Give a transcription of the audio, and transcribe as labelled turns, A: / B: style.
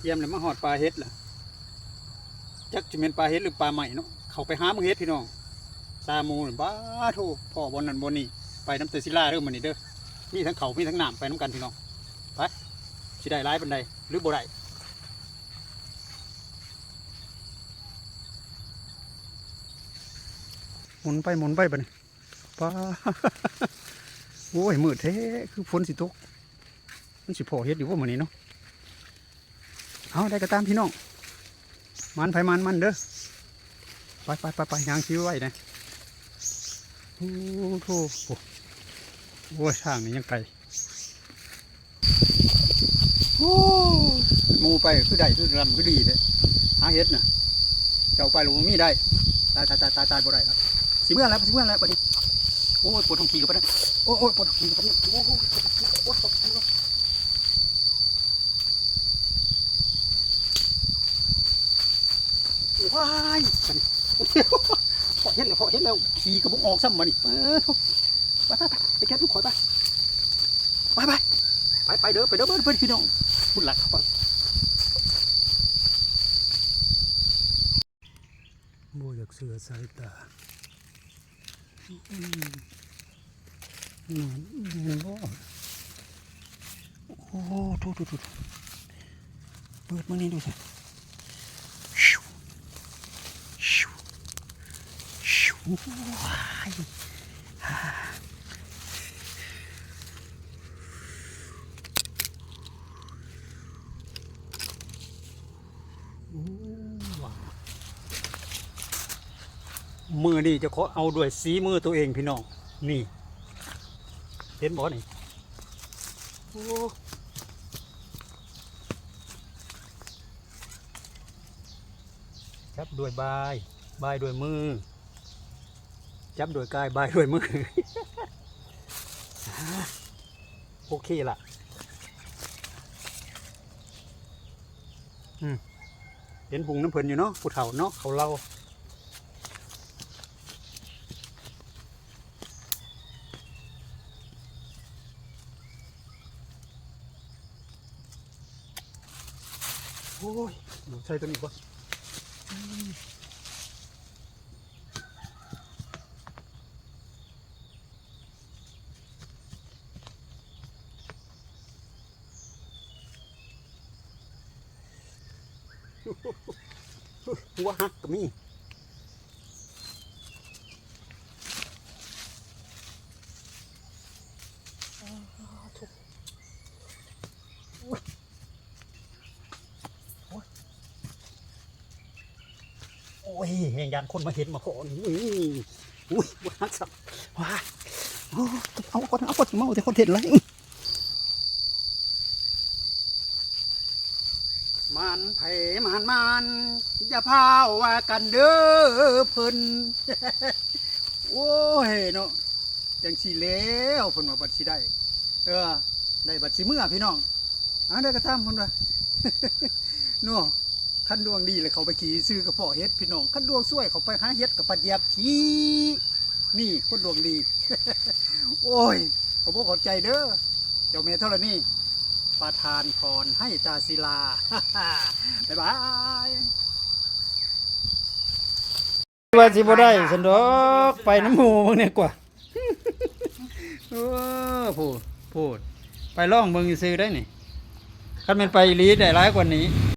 A: เยี่ยมเลยมาหอดปลาเฮ็ดล่ะจักจะเป็นปลาเฮ็ดหรือปลาใหม่เนาะเขาไปหามึงเฮ็ดพี่น้องซามูนบ้าโทพ่อบนนั้นบนนี้ไปน้ำเตยศิลาเด้องมันนี่เด้อมีทั้งเขามีทั้งน้ำไปน้ำกันพี่น้องไปสิได้ร้ายปันใดหรือบ่ได้หมุนไปหมุนไปบันี้ป้าโอ้ยมืดแท้คือฝนสิตกมันสิพอเฮ็ดอยู่ว่ามื้อนี้เนาะ เอาได้ก็ตามพี่น้องมันไผมันมันเด้อไปไปไปไปยางชิวไว้นะโอ้โหโอ้โหทางนี้ยังไกลโอ้มูไปคือได้คือลำคือดีเลยหาเฮ็ดน่ะเจ้าไปหรือมีได้ตายตายตายตายตายบ่ได้ครับสิเมื่อแล้วสิเมื่อแล้วบัดนี้โอ้ยปวดท้องขี่กับปะนะโอ้ยโอ้ปวดท้องขี่กับปะนี่โอ้ยปวดท้องขี่กับปะเนี่ย ว้ายบันี้พอเห็นแล้วพอเห็นแล้วขี่กระบอกออกซ้ำมานี่เออไปไปไปไปแก้ทุกขอยไปไปไปไปไปเด้อไปเด้อเพื่อนเพื่อนพี่น้องพูดหลักเข้าไปโบอยากเสือสายตาอืมอืมอืมโอ้โหทุทุทุเปิดมานี่ดูสิชิวชิวชิวว้ายฮ่าโอ้ว้าว มือนี่จะขอเอาด้วยสีมือตัวเองพี่น้อง นี่ เห็นบ่นี่โอ้จับด้วยบาย บายด้วยมือ จับด้วยกายบายด้วยมือโอเคล่ะเห็นบุงน้ำเพลินอยู่เนาะผู้เฒ่าเนาะเขาเล่าโอ้ยหนูใช่ตัวนี้ปะ หัวหักก็มีโอ้ยแหงยานคนมาเห็นมาขอนี่อุ้ยอุ้ยหัวหักสับว้าโอ้เอาก่อนเอาก่อนเมาแต่คนเห็นไร มันไผ่มันมันอย่าพาว่ากันเด้อเพิ่นโอ้ยเนาะจังสีแล้วเพิ่นว่าบัดสิได้ เออ ได้บัดสิเมื่อพี่น้องอันได้กระทำเพิ่นว่าเนาะคันดวงดีเลยเขาไปขี่ซื้อกระเพาะเฮ็ดพี่น้องคันดวงสวยเขาไปหาเฮ็ดกับปัดเยียบขี่นี่คนดวงดี โอ้ยขอบอกขอบใจเด้อเจ้าเมธรณี ประทานพรให้ตาศิลา บ๊ายบายว่าสิบ่ได้สันดอกไปน้ำหมูมึงเนี่ยกว่าโอ้พูดพูด ไปล่องเมืองซื้อได้นี่คันเป็นไปอีหลีได้ร้ายกว่านี้